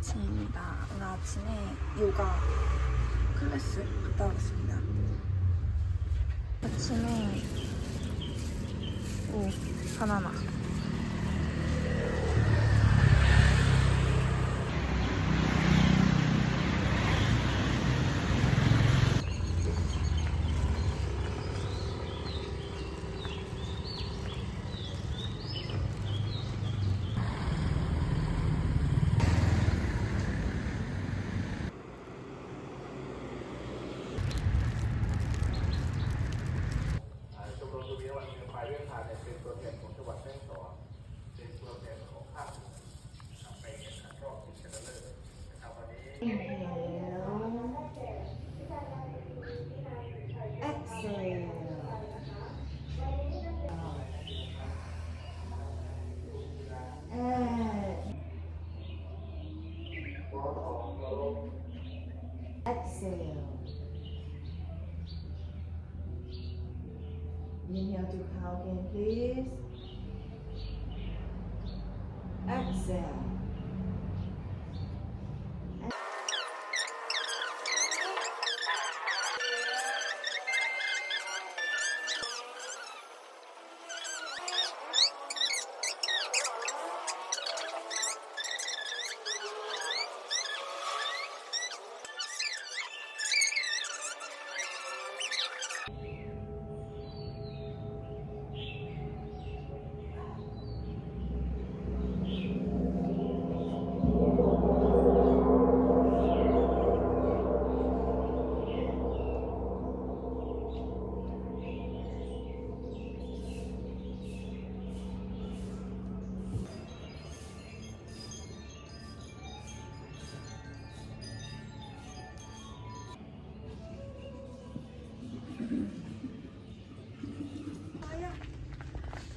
아침입니다. 오늘 아침에 요가 클래스 갔다 오겠습니다. 아침에 오 바나나. Inhale to count in, please. Exhale.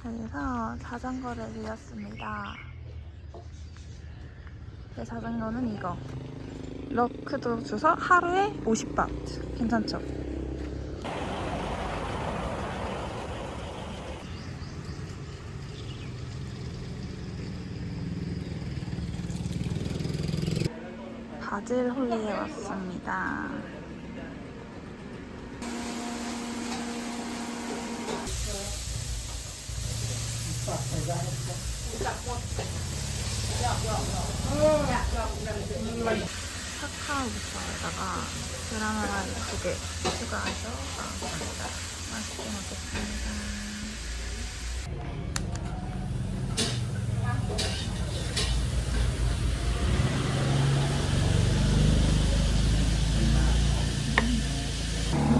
그래서 자전거를 빌렸습니다. 제 자전거는 이거. 러크도 줘서 하루에 50바트. 괜찮죠? 바질 홀리에 왔습니다. 카카오부터에다가 그라노라 두개 추가해서 나왔습니다. 맛있게 먹겠습니다.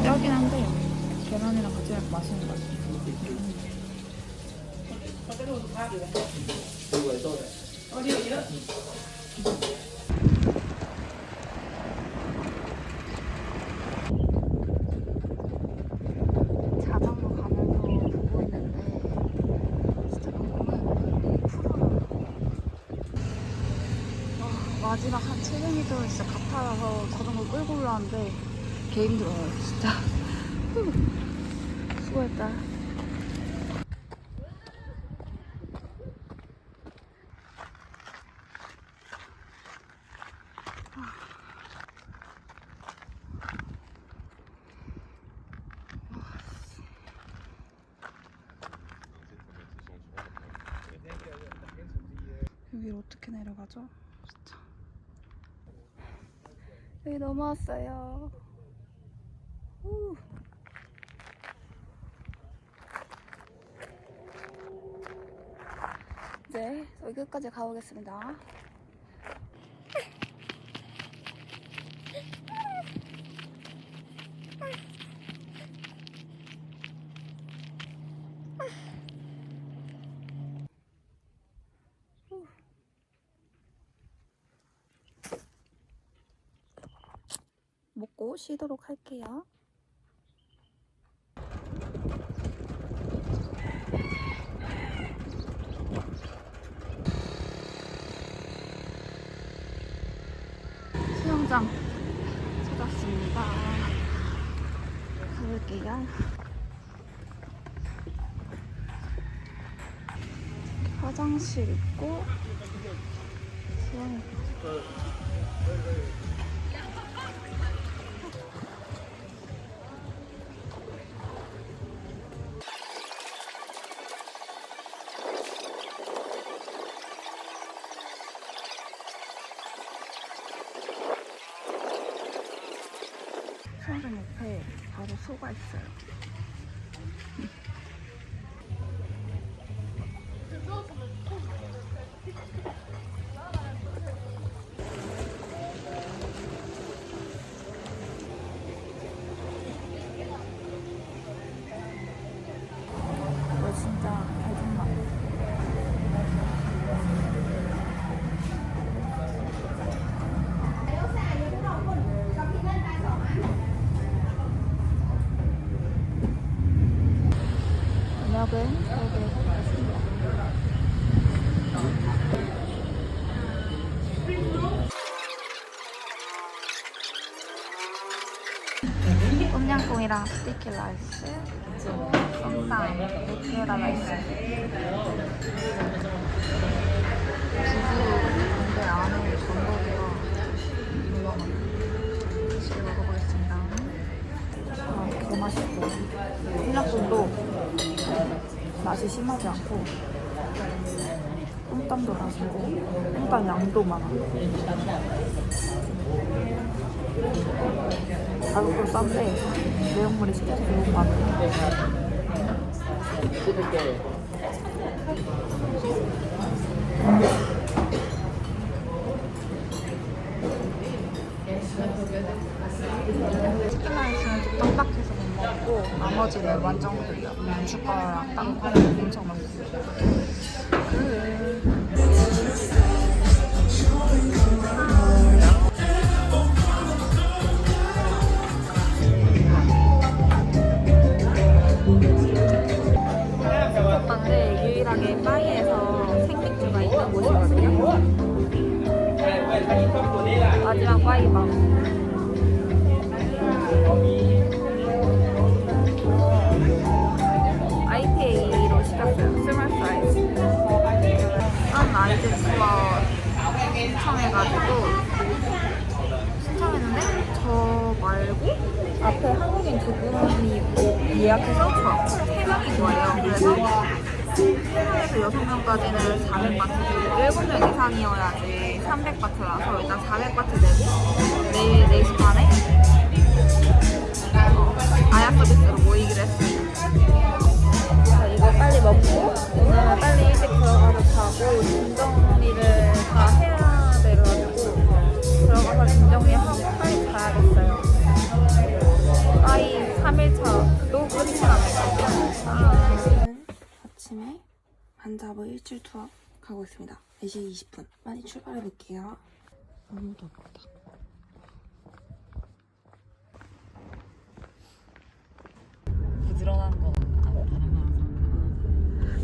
여긴 한데 계란이랑 같이 맛있는 것 같아요. 자전거 가면서 보고 있는데 진짜 너무 풀어요. 와, 마지막 한 700m 진짜 가파라서 자전거 끌고 올라왔는데 개 힘들어요 진짜. 후, 수고했다. 여기를 어떻게 내려가죠? 진짜. 여기 넘어왔어요. 후. 이제 여기 끝까지 가보겠습니다. 먹고 쉬도록 할게요. 수영장 찾았습니다. 가볼게요. 화장실 있고 수영 스티키 라이스, 썸땀, 루피에라 라이스. 두부 근데 안에 전복이라 다시 먹어보겠습니다. 아, 개 맛있고 콩약국도 맛이 심하지 않고 똥땀도 맛있고 똥땀 양도 많아 가격도 싼데 내용물이 진짜 좋은 것 같아요. 치킨 라이스는 좀 딱딱해서 못 먹고 나머지는 완전 흘려 고춧가루랑 땅콩 엄청 맛있어요 유일하게 파이에서 생맥주가 있는 곳이거든요 마지막 파이밥 IPA로 시켰어요. 스몰 사이즈. 한 아이들 투어 신청해가지고 신청했는데 저 말고 앞에 한국인 두 분이 예약해서 저세 명인 거예요. 그래서 3명에서 6명까지는 400바트고 7명 이상이어야지 300바트라서 일단 400바트 내고 내일 4시 반에 어, 아야 서비스로 모이기로 했어요. 자, 이거 빨리 먹고 오늘 빨리 일찍 들어가서 자고 짐 정리를 다 해야 돼가지고 들어가서 짐 정리하고 빨리 가야겠어요. 아이 3일차도 끝이 납니다. 아. 아침에 반자부 일출 투어 가고 있습니다. 4시 20분. 빨리 출발해 볼게요. 너무 덥다. 부지런한 건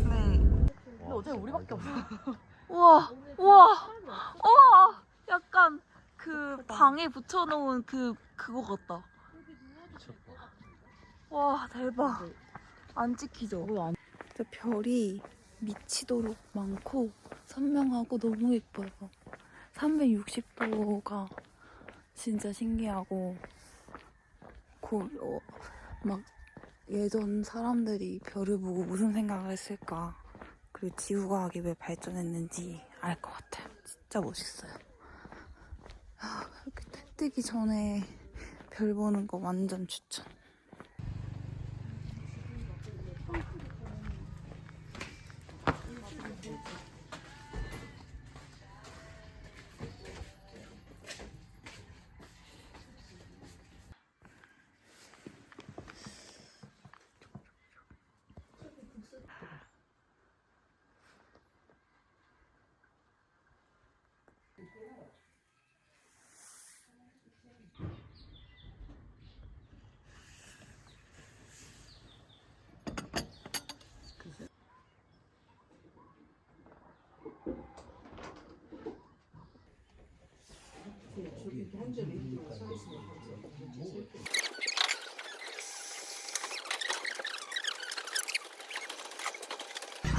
네. 근데 어제 우리밖에 없어. 우와, 우와, 우와, 약간 그 방에 붙여놓은 그 그거 같다. 와 대박. 안 찍히죠? 저 별이 미치도록 많고 선명하고 너무 예뻐요. 360도가 진짜 신기하고 고, 어, 막 예전 사람들이 별을 보고 무슨 생각을 했을까 그리고 지구과학이 왜 발전했는지 알 것 같아요. 진짜 멋있어요. 아, 이렇게 해 뜨기 전에 별 보는 거 완전 추천.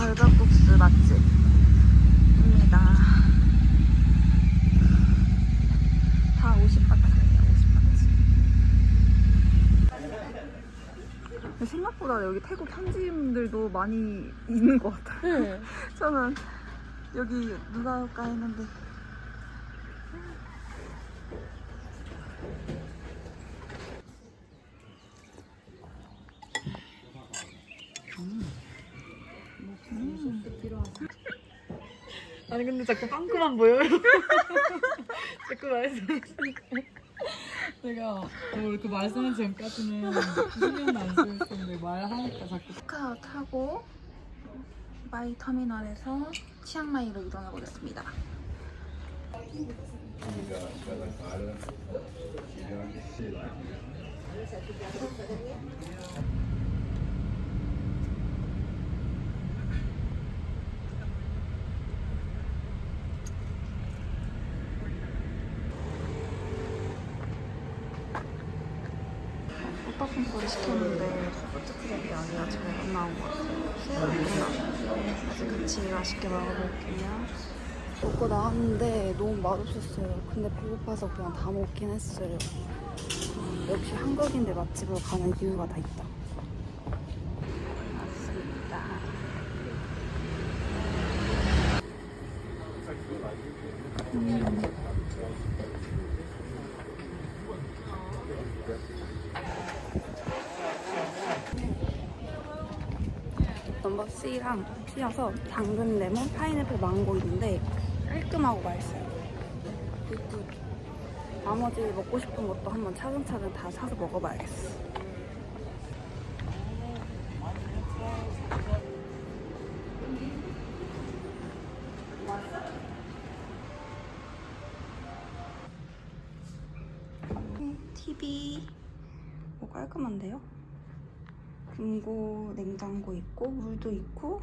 발각국수 맛집입니다. 근데 생각보다 여기 태국 현지인들도 많이 있는 것 같아요. 네. 저는 여기 누가 올까 했는데 아니 근데 자꾸 빵꾸만 보여요. 자꾸 말씀. 제가 뭐그 말씀하신 전까지는 신경도 안 쓰였었는데 말하니까 자꾸 카카오 타고 바이 터미널에서 치앙마이로 이동해 보겠습니다. 오빠핑거리 시켰는데 소프트 크랩이 아니라 잘 안 나온 것 같아요. 새우구나. 아직 같이 맛있게 먹어볼게요. 먹고 나왔는데 너무 맛없었어요. 근데 배고파서 그냥 다 먹긴 했어요. 음, 역시 한국인들 맛집으로 가는 이유가 다 있다. C랑 C여서 당근, 레몬, 파인애플, 망고 있는데 깔끔하고 맛있어요. 굿굿. 나머지 먹고 싶은 것도 한번 차근차근 다 사서 먹어봐야겠어. TV. 오, 깔끔한데요? 금고 냉장고 있고 물도 있고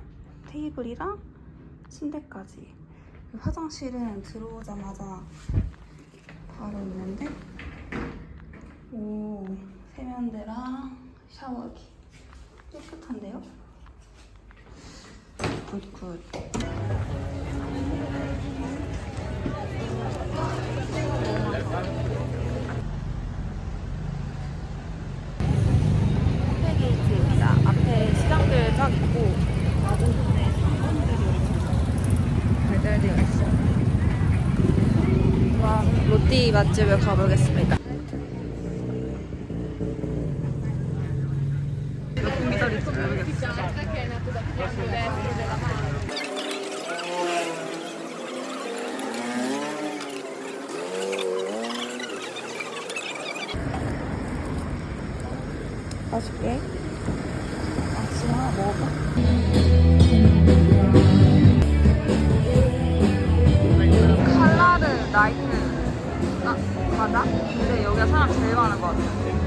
테이블이랑 침대까지. 화장실은 들어오자마자 바로 있는데 오 세면대랑 샤워기. 깨끗한데요? 굿굿 페게이트입니다. 앞에 쫙 있고 오른쪽에 상품들이 배달되어 있어요. 와, 롯띠 맛집을 가보겠습니다. 맛있게. 먹어봐. 칼라드 나이트 아, 맞아? 근데 여기가 사람 제일 많은 것 같아.